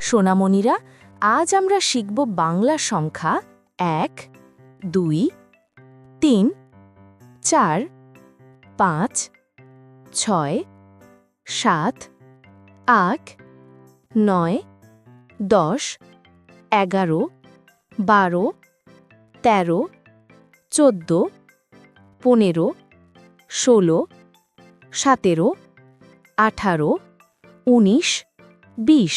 সোনামণিরা, আজ আমরা শিখব বাংলা সংখ্যা এক, দুই, তিন, চার, পাঁচ, ছয়, সাত, আট, নয়, দশ, এগারো, বারো, তেরো, চোদ্দ, পনেরো, ষোলো, সতেরো, আঠারো, উনিশ, বিশ।